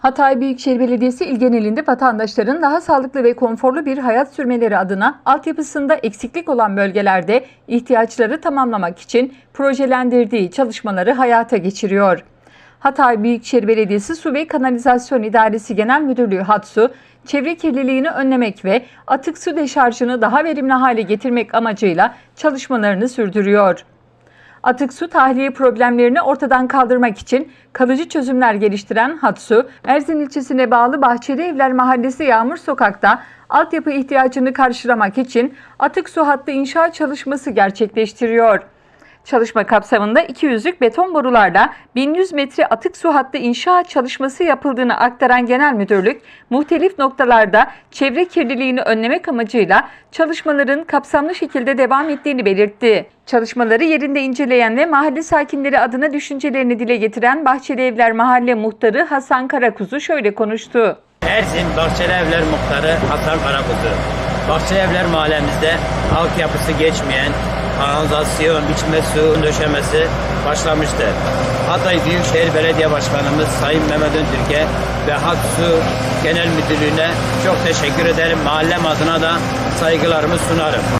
Hatay Büyükşehir Belediyesi il genelinde vatandaşların daha sağlıklı ve konforlu bir hayat sürmeleri adına altyapısında eksiklik olan bölgelerde ihtiyaçları tamamlamak için projelendirdiği çalışmaları hayata geçiriyor. Hatay Büyükşehir Belediyesi Su ve Kanalizasyon İdaresi Genel Müdürlüğü HATSU, çevre kirliliğini önlemek ve atık su deşarjını daha verimli hale getirmek amacıyla çalışmalarını sürdürüyor. Atık su tahliye problemlerini ortadan kaldırmak için kalıcı çözümler geliştiren Hatsu, Erzin ilçesine bağlı Bahçeli Evler Mahallesi Yağmur Sokak'ta altyapı ihtiyacını karşılamak için atık su hattı inşa çalışması gerçekleştiriyor. Çalışma kapsamında 200'lük beton borularla 1100 metre atık su hattı inşa çalışması yapıldığını aktaran Genel Müdürlük, muhtelif noktalarda çevre kirliliğini önlemek amacıyla çalışmaların kapsamlı şekilde devam ettiğini belirtti. Çalışmaları yerinde inceleyen ve mahalle sakinleri adına düşüncelerini dile getiren Bahçeli Evler Mahalle Muhtarı Hasan Karakuzu şöyle konuştu. Erzin Bahçeli Evler Muhtarı Hasan Karakuzu. Bahçeli Evler mahallemizde altyapısı geçmeyen kanalizasyon, içme su döşemesi başlamıştı. Hatay Büyükşehir Belediye Başkanımız Sayın Mehmet Öntürk'e ve Hat Su Genel Müdürlüğü'ne çok teşekkür ederim. Mahallem adına da saygılarımı sunarım.